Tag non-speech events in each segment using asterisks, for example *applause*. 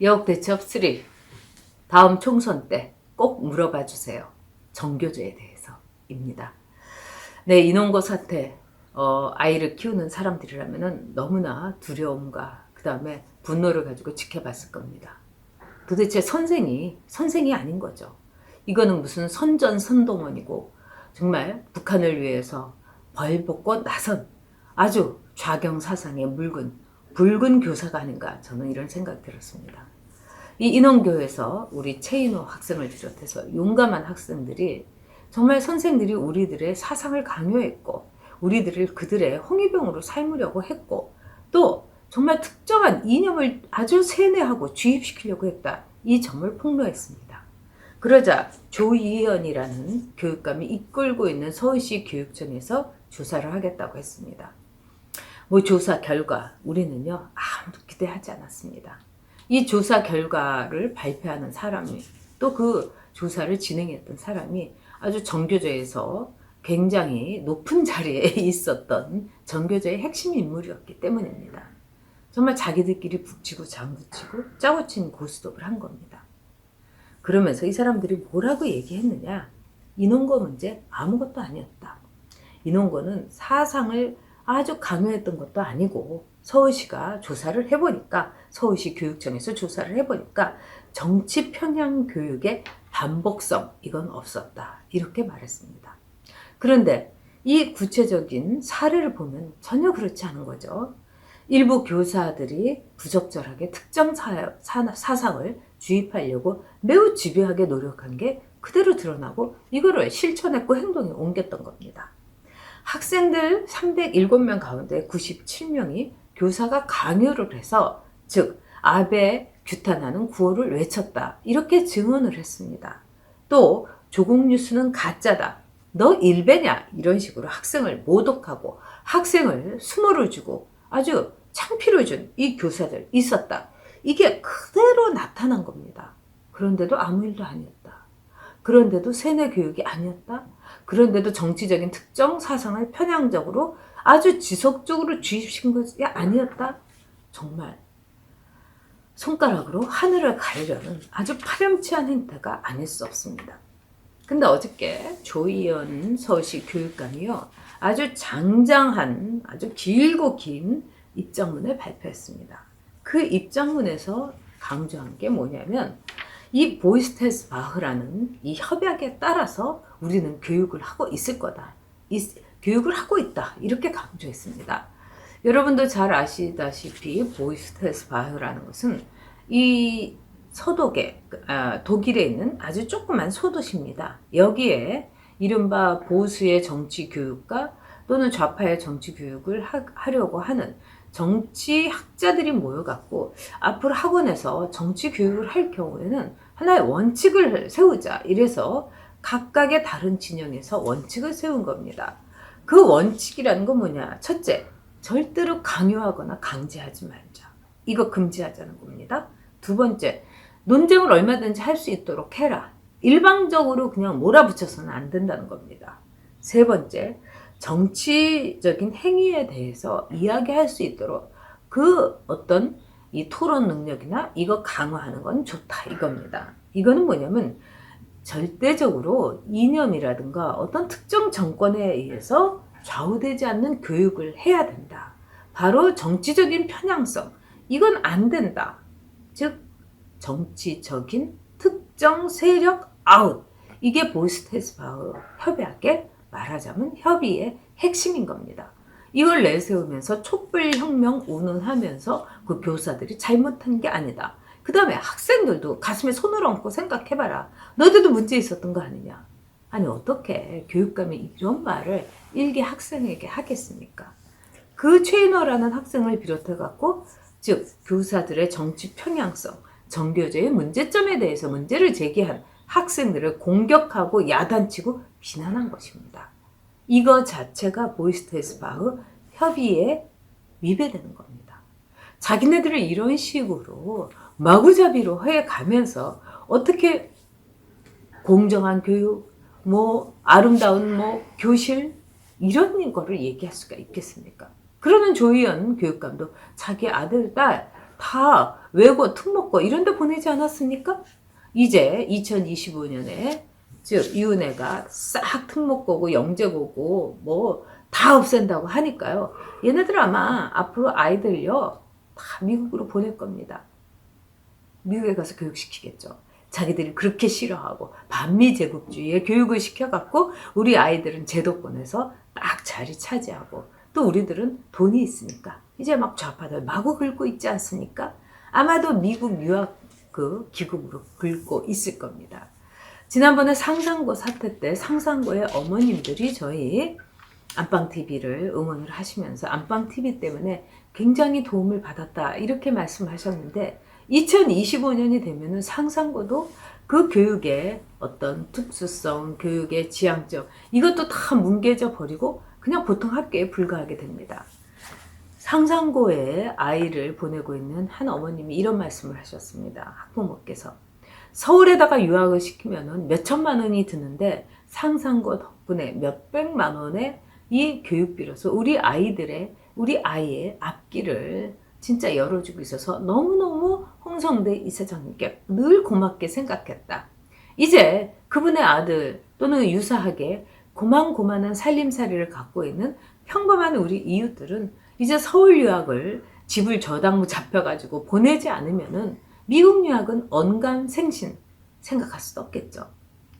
여옥 대첩 3 다음 총선 때 꼭 물어봐 주세요. 정교조에 대해서입니다. 네, 인원고 사태 어, 아이를 키우는 사람들이라면 너무나 두려움과 그 다음에 분노를 가지고 지켜봤을 겁니다. 도대체 선생이 선생이 아닌 거죠. 이거는 무슨 선전 선동원이고 정말 북한을 위해서 벌벗고 나선 아주 좌경 사상의 묽은 붉은 교사가 아닌가 저는 이런 생각이 들었습니다. 이 인원교에서 우리 최인호 학생을 비롯해서 용감한 학생들이 정말 선생들이 우리들의 사상을 강요했고 우리들을 그들의 홍위병으로 삶으려고 했고 또 정말 특정한 이념을 아주 세뇌하고 주입시키려고 했다. 이 점을 폭로했습니다. 그러자 조이현이라는 교육감이 이끌고 있는 서울시 교육청에서 조사를 하겠다고 했습니다. 뭐 조사 결과 우리는요 아무도 기대하지 않았습니다. 이 조사 결과를 발표하는 사람이 또 그 조사를 진행했던 사람이 아주 정교조에서 굉장히 높은 자리에 *laughs* 있었던 정교조의 핵심 인물이었기 때문입니다. 정말 자기들끼리 북치고 장구치고 짜고 치는 고스톱을 한 겁니다. 그러면서 이 사람들이 뭐라고 얘기했느냐? 인원고 문제 아무것도 아니었다. 인원고는 사상을 아주 강요했던 것도 아니고 서울시가 조사를 해보니까 서울시 교육청에서 조사를 해보니까 정치 편향 교육의 반복성 이건 없었다 이렇게 말했습니다. 그런데 이 구체적인 사례를 보면 전혀 그렇지 않은 거죠. 일부 교사들이 부적절하게 특정 사, 사, 사상을 주입하려고 매우 집요하게 노력한 게 그대로 드러나고 이거를 실천했고 행동에 옮겼던 겁니다. 학생들 307명 가운데 97명이 교사가 강요를 해서 즉 아베 규탄하는 구호를 외쳤다 이렇게 증언을 했습니다. 또 조국 뉴스는 가짜다. 너 일배냐 이런 식으로 학생을 모독하고 학생을 수모를 주고 아주 창피를 준 이 교사들 있었다. 이게 그대로 나타난 겁니다. 그런데도 아무 일도 아니었다. 그런데도 세뇌 교육이 아니었다. 그런데도 정치적인 특정 사상을 편향적으로 아주 지속적으로 주입시킨 것이 아니었다. 정말 손가락으로 하늘을 가르려는 아주 파렴치한 행태가 아닐 수 없습니다. 근데 어저께 조희연 서울시 교육감이요. 아주 장장한, 아주 길고 긴 입장문을 발표했습니다. 그 입장문에서 강조한 게 뭐냐면 이 보이스테스 바흐라는 이 협약에 따라서 우리는 교육을 하고 있을 거다. 이, 교육을 하고 있다. 이렇게 강조했습니다. 여러분도 잘 아시다시피 보이스테스 바흐라는 것은 이 서독에 아, 독일에 있는 아주 조그만 소도시입니다. 여기에 이른바 보수의 정치 교육과 또는 좌파의 정치 교육을 하, 하려고 하는 정치 학자들이 모여갖고 앞으로 학원에서 정치 교육을 할 경우에는 하나의 원칙을 세우자 이래서 각각의 다른 진영에서 원칙을 세운 겁니다. 그 원칙이라는 건 뭐냐? 첫째, 절대로 강요하거나 강제하지 말자. 이거 금지하자는 겁니다. 두 번째, 논쟁을 얼마든지 할 수 있도록 해라. 일방적으로 그냥 몰아붙여서는 안 된다는 겁니다. 세 번째, 정치적인 행위에 대해서 이야기할 수 있도록 그 어떤 이 토론 능력이나 이거 강화하는 건 좋다 이겁니다. 이거는 뭐냐면 절대적으로 이념이라든가 어떤 특정 정권에 의해서 좌우되지 않는 교육을 해야 된다. 바로 정치적인 편향성. 이건 안 된다. 즉, 정치적인 특정 세력 아웃. 이게 보스테스 바흐 협약의 말하자면 협의의 핵심인 겁니다. 이걸 내세우면서 촛불혁명 운운하면서 그 교사들이 잘못한 게 아니다. 그 다음에 학생들도 가슴에 손을 얹고 생각해봐라. 너희들도 문제 있었던 거 아니냐. 아니 어떻게 교육감이 이런 말을 일개 학생에게 하겠습니까? 그 최인호라는 학생을 비롯해 갖고 즉 교사들의 정치 편향성, 정교제의 문제점에 대해서 문제를 제기한 학생들을 공격하고 야단치고 비난한 것입니다. 이거 자체가 보이스테스바흐 협의에 위배되는 겁니다. 자기네들을 이런 식으로 마구잡이로 해 가면서 어떻게 공정한 교육, 뭐 아름다운 뭐 교실 이런 거를 얘기할 수가 있겠습니까? 그러는 조희연 교육감도 자기 아들 딸 다 외고 특목고 이런 데 보내지 않았습니까? 이제 2025년에 즉 이은혜가 싹 특목고고 영재고고 뭐 다 없앤다고 하니까요. 얘네들 아마 앞으로 아이들요 다 미국으로 보낼 겁니다. 미국에 가서 교육시키겠죠. 자기들이 그렇게 싫어하고 반미 제국주의에 교육을 시켜갖고 우리 아이들은 제도권에서 딱 자리 차지하고 또 우리들은 돈이 있으니까 이제 막 좌파들 마구 긁고 있지 않습니까? 아마도 미국 유학 그 기금으로 긁고 있을 겁니다. 지난번에 상상고 사태 때 상상고의 어머님들이 저희 안방 TV를 응원을 하시면서 안방 TV 때문에 굉장히 도움을 받았다 이렇게 말씀하셨는데 2025년이 되면은 상상고도 그 교육의 어떤 특수성, 교육의 지향점 이것도 다 뭉개져 버리고 그냥 보통 학교에 불과하게 됩니다. 상상고에 아이를 보내고 있는 한 어머님이 이런 말씀을 하셨습니다. 학부모께서 서울에다가 유학을 시키면은 몇 천만 원이 드는데 상상고 덕분에 몇 백만 원의 이 교육비로서 우리 아이들의 우리 아이의 앞길을 진짜 열어주고 있어서 너무너무 홍성대 이사장님께 늘 고맙게 생각했다. 이제 그분의 아들 또는 유사하게 고만고만한 살림살이를 갖고 있는 평범한 우리 이웃들은 이제 서울 유학을 집을 저당무 잡혀가지고 보내지 않으면은 미국 유학은 언감 생신 생각할 수도 없겠죠.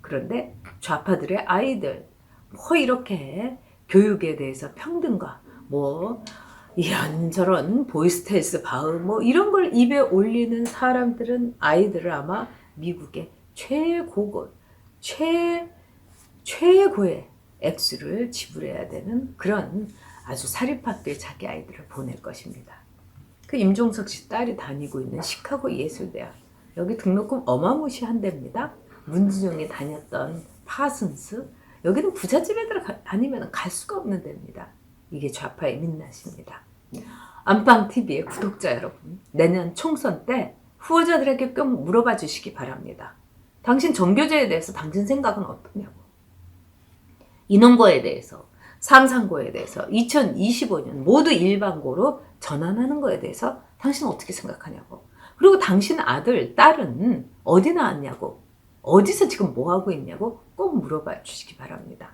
그런데 좌파들의 아이들 뭐 이렇게 교육에 대해서 평등과 뭐 이런저런 보이스텔스 바움 뭐 이런 걸 입에 올리는 사람들은 아이들을 아마 미국의 최고급 최 최고의 액수를 지불해야 되는 그런 아주 사립학교에 자기 아이들을 보낼 것입니다. 그 임종석 씨 딸이 다니고 있는 시카고 예술대학 여기 등록금 어마무시한 데입니다. 문진용이 다녔던 파슨스 여기는 부잣집 애들 다니면 갈 수가 없는 데입니다. 이게 좌파의 민낯입니다. 안방 TV의 구독자 여러분, 내년 총선 때 후보자들에게 꼭 물어봐 주시기 바랍니다. 당신 정교제에 대해서 당신 생각은 어떠냐고. 인원거에 대해서, 상상고에 대해서 2025년 모두 일반고로 전환하는 거에 대해서 당신 어떻게 생각하냐고. 그리고 당신 아들, 딸은 어디 나왔냐고. 어디서 지금 뭐 하고 있냐고 꼭 물어봐 주시기 바랍니다.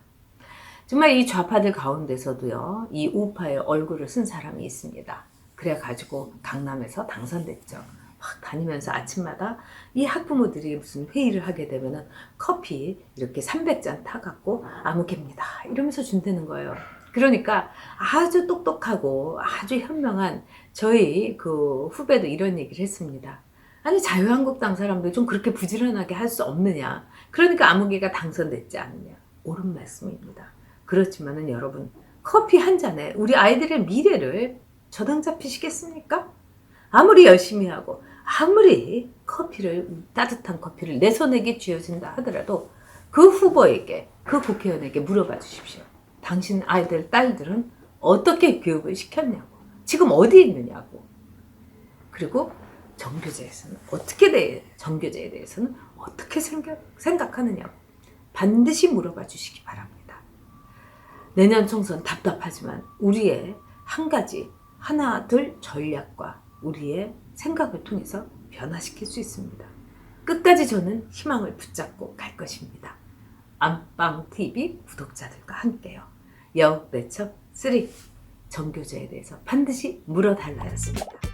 정말 이 좌파들 가운데서도요, 이 우파의 얼굴을 쓴 사람이 있습니다. 그래가지고 강남에서 당선됐죠. 막 다니면서 아침마다 이 학부모들이 무슨 회의를 하게 되면은 커피 이렇게 300잔 타갖고 아무개입니다. 이러면서 준다는 거예요. 그러니까 아주 똑똑하고 아주 현명한 저희 그 후배도 이런 얘기를 했습니다. 아니 자유한국당 사람들 좀 그렇게 부지런하게 할 수 없느냐. 그러니까 아무개가 당선됐지 않느냐. 옳은 말씀입니다. 그렇지만은 여러분 커피 한 잔에 우리 아이들의 미래를 저당 잡히시겠습니까? 아무리 열심히 하고 아무리 커피를 따뜻한 커피를 내 손에게 쥐어진다 하더라도 그 후보에게 그 국회의원에게 물어봐 주십시오. 당신 아이들 딸들은 어떻게 교육을 시켰냐고 지금 어디 있느냐고 그리고 정교제에서는 어떻게 돼 정교제에 대해서는 어떻게 생각, 생각하느냐고 반드시 물어봐 주시기 바랍니다. 내년 총선 답답하지만 우리의 한 가지 하나 둘 전략과 우리의 생각을 통해서 변화시킬 수 있습니다. 끝까지 저는 희망을 붙잡고 갈 것입니다. 안방TV 구독자들과 함께요. 여대첩 3 정교제에 대해서 반드시 물어달라였습니다.